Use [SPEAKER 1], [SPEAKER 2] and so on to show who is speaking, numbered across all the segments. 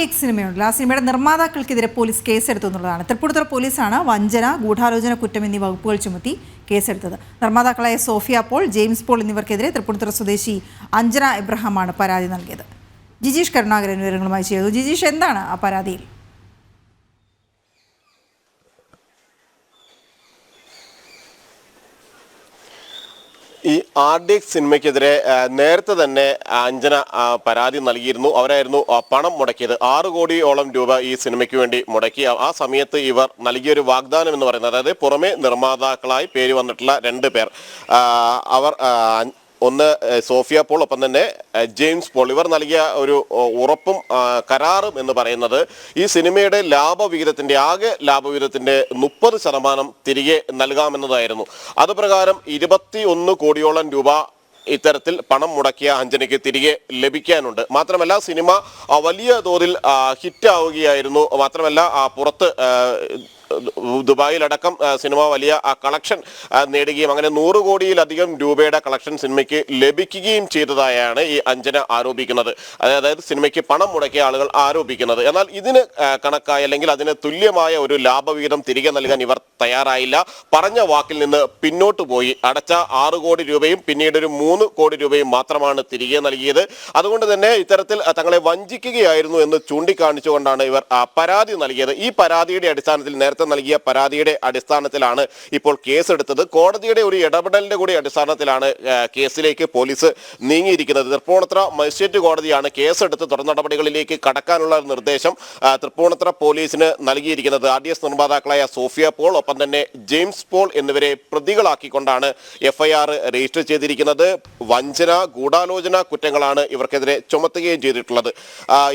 [SPEAKER 1] X സിനിമയുണ്ടല്ലോ. ആ സിനിമയുടെ നിർമ്മാതാക്കൾക്കെതിരെ police കേസെടുത്തു എന്നുള്ളതാണ്. തൃപ്പൂണിത്തുറ പോലീസാണ് വഞ്ചന ഗൂഢാലോചന കുറ്റം എന്നീ വകുപ്പുകൾ ചുമത്തി കേസെടുത്തത്. നിർമ്മാതാക്കളായ സോഫിയ പോൾ ജെയിംസ് പോൾ എന്നിവർക്കെതിരെ തൃപ്പൂണിത്തുറ സ്വദേശി അഞ്ജന എബ്രഹാമാണ് പരാതി നൽകിയത്. ജിജീഷ് കരുണാകരൻ വിവരങ്ങളുമായി ചെയ്തു ജിജീഷ് എന്താണ് ആ പരാതിയിൽ?
[SPEAKER 2] ഈ ആർ ഡി എക്സ് സിനിമയ്ക്കെതിരെ നേരത്തെ തന്നെ അഞ്ജന പരാതി നൽകിയിരുന്നു. അവരായിരുന്നു പണം മുടക്കിയത്. ആറ് കോടിയോളം രൂപ ഈ സിനിമയ്ക്ക് വേണ്ടി മുടക്കി. ആ- സമയത്ത് ഇവർ നൽകിയൊരു വാഗ്ദാനം എന്ന് പറയുന്നത് അതായത് പുറമെ നിർമ്മാതാക്കളായി പേര് വന്നിട്ടുള്ള രണ്ട് പേർ. അവർ ഒന്ന് സോഫിയ പോൾ ഒപ്പം തന്നെ ജെയിംസ് പോൾ. ഇവർ നൽകിയ ഒരു ഉറപ്പും കരാറും എന്ന് പറയുന്നത് ഈ സിനിമയുടെ ലാഭവിഹിതത്തിന്റെ ആകെ ലാഭവിഹിതത്തിന്റെ മുപ്പത് ശതമാനം തിരികെ നൽകാമെന്നതായിരുന്നു. അത് പ്രകാരം ഇരുപത്തി ഒന്ന് കോടിയോളം രൂപ ഇത്തരത്തിൽ പണം മുടക്കിയ അഞ്ജനയ്ക്ക് തിരികെ ലഭിക്കാനുണ്ട്. മാത്രമല്ല സിനിമ വലിയ തോതിൽ ഹിറ്റാവുകയായിരുന്നു. മാത്രമല്ല പുറത്ത് ദുബായിലടക്കം സിനിമ വലിയ കളക്ഷൻ നേടുകയും അങ്ങനെ നൂറ് കോടിയിലധികം രൂപയുടെ കളക്ഷൻ സിനിമയ്ക്ക് ലഭിക്കുകയും ചെയ്തതായാണ് ഈ അഞ്ജന ആരോപിക്കുന്നത്. അതായത് സിനിമയ്ക്ക് പണം മുടക്കിയ ആളുകൾ ആരോപിക്കുന്നത്. എന്നാൽ ഇതിന് കണക്കായ അല്ലെങ്കിൽ അതിന് തുല്യമായ ഒരു ലാഭവിഹിതം തിരികെ നൽകാൻ ഇവർ തയ്യാറായില്ല. പറഞ്ഞ വാക്കിൽ നിന്ന് പിന്നോട്ട് പോയി. അടച്ച ആറ് കോടി രൂപയും പിന്നീട് ഒരു മൂന്ന് കോടി രൂപയും മാത്രമാണ് തിരികെ നൽകിയത്. അതുകൊണ്ട് തന്നെ ഇത്തരത്തിൽ തങ്ങളെ വഞ്ചിക്കുകയായിരുന്നു എന്ന് ചൂണ്ടിക്കാണിച്ചുകൊണ്ടാണ് ഇവർ പരാതി നൽകിയത്. ഈ പരാതിയുടെ അടിസ്ഥാനത്തിൽ നേരത്തെ നൽകിയ പരാതിയുടെ അടിസ്ഥാനത്തിലാണ് ഇപ്പോൾ കേസെടുത്തത്. കോടതിയുടെ ഒരു ഇടപെടലിന്റെ കൂടി അടിസ്ഥാനത്തിലാണ് കേസിലേക്ക് പോലീസ് നീങ്ങിയിരിക്കുന്നത്. തൃപ്പൂണത്ര മജിസ്ട്രേറ്റ് കോടതിയാണ് കേസെടുത്ത് തുടർ നടപടികളിലേക്ക് കടക്കാനുള്ള നിർദ്ദേശം തൃപ്പൂണത്ര പോലീസിന് നൽകിയിരിക്കുന്നത്. ആർ ഡി എസ് നിർമ്മാതാക്കളായ സോഫിയ പോൾ ഒപ്പം തന്നെ ജെയിംസ് പോൾ എന്നിവരെ പ്രതികളാക്കിക്കൊണ്ടാണ് എഫ്ഐആർ രജിസ്റ്റർ ചെയ്തിരിക്കുന്നത്. വഞ്ചന ഗൂഢാലോചന കുറ്റങ്ങളാണ് ഇവർക്കെതിരെ ചുമത്തുകയും ചെയ്തിട്ടുള്ളത്.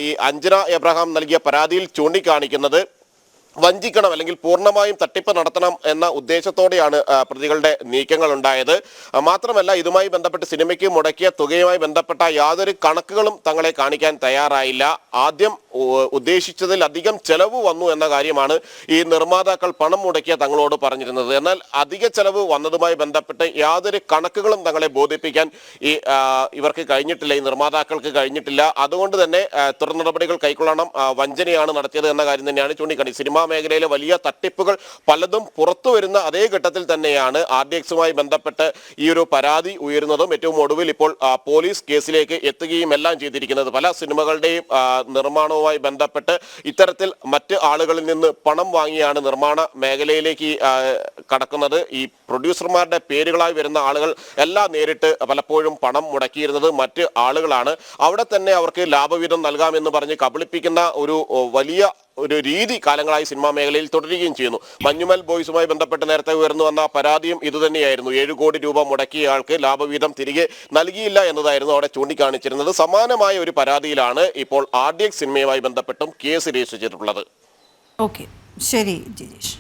[SPEAKER 2] ഈ അഞ്ജന എബ്രഹാം നൽകിയ പരാതിയിൽ ചൂണ്ടിക്കാണിക്കുന്നത് വഞ്ചിക്കണം അല്ലെങ്കിൽ പൂർണമായും തട്ടിപ്പ് നടത്തണം എന്ന ഉദ്ദേശത്തോടെയാണ് പ്രതികളുടെ നീക്കങ്ങൾ ഉണ്ടായത് മാത്രമല്ല ഇതുമായി ബന്ധപ്പെട്ട് സിനിമയ്ക്ക് മുടക്കിയ തുകയുമായി ബന്ധപ്പെട്ട യാതൊരു കണക്കുകളും തങ്ങളെ കാണിക്കാൻ തയ്യാറായില്ല. ആദ്യം ഉദ്ദേശിച്ചതിൽ അധികം ചെലവ് വന്നു എന്ന കാര്യമാണ് ഈ നിർമ്മാതാക്കൾ പണം മുടക്കിയ തങ്ങളോട് പറഞ്ഞിരുന്നത്. എന്നാൽ അധിക ചെലവ് വന്നതുമായി ബന്ധപ്പെട്ട് യാതൊരു കണക്കുകളും തങ്ങളെ ബോധിപ്പിക്കാൻ ഈ ഇവർക്ക് കഴിഞ്ഞിട്ടില്ല ഈ നിർമ്മാതാക്കൾക്ക് കഴിഞ്ഞിട്ടില്ല. അതുകൊണ്ട് തന്നെ തുടർ നടപടികൾ കൈക്കൊള്ളണം വഞ്ചനയാണ് നടത്തിയത് എന്ന കാര്യം തന്നെയാണ് ചൂണ്ടിക്കാണി സിനിമാ മേഖലയിലെ വലിയ തട്ടിപ്പുകൾ പലതും പുറത്തു വരുന്ന അതേ ഘട്ടത്തിൽ തന്നെയാണ് ആർ ഡി എക്സുമായി ബന്ധപ്പെട്ട് ഈ ഒരു പരാതി ഉയരുന്നതും ഏറ്റവും ഒടുവിൽ ഇപ്പോൾ പോലീസ് കേസിലേക്ക് എത്തുകയും എല്ലാം ചെയ്തിരിക്കുന്നത്. പല സിനിമകളുടെയും നിർമ്മാണവുമായി ബന്ധപ്പെട്ട് ഇത്തരത്തിൽ മറ്റ് ആളുകളിൽ നിന്ന് പണം വാങ്ങിയാണ് നിർമ്മാണ മേഖലയിലേക്ക് കടക്കുന്നത്. ഈ പ്രൊഡ്യൂസർമാരുടെ പേരുകളായി വരുന്ന ആളുകൾ എല്ലാം നേരിട്ട് പലപ്പോഴും പണം മുടക്കിയിരുന്നത് മറ്റ് ആളുകളാണ്. അവിടെ തന്നെ അവർക്ക് ലാഭവിധം നൽകാമെന്ന് പറഞ്ഞ് കബളിപ്പിക്കുന്ന ഒരു വലിയ ഒരു രീതി കാലങ്ങളായി സിനിമാ മേഖലയിൽ തുടരുകയും ചെയ്യുന്നു. മഞ്ഞുമൽ ബോയ്സുമായി ബന്ധപ്പെട്ട് നേരത്തെ ഉയർന്നു വന്ന പരാതിയും ഇതുതന്നെയായിരുന്നു. ഏഴ് കോടി രൂപ മുടക്കിയ ആൾക്ക് ലാഭവീതം തിരികെ നൽകിയില്ല എന്നതായിരുന്നു അവിടെ ചൂണ്ടിക്കാണിച്ചിരുന്നത്. സമാനമായ ഒരു പരാതിയിലാണ് ഇപ്പോൾ ആർ ഡി എക്സ് സിനിമയുമായി ബന്ധപ്പെട്ടും കേസ് രജിസ്റ്റർ ചെയ്തിട്ടുള്ളത്.
[SPEAKER 1] ഓക്കെ. ശരി ജിജീഷ്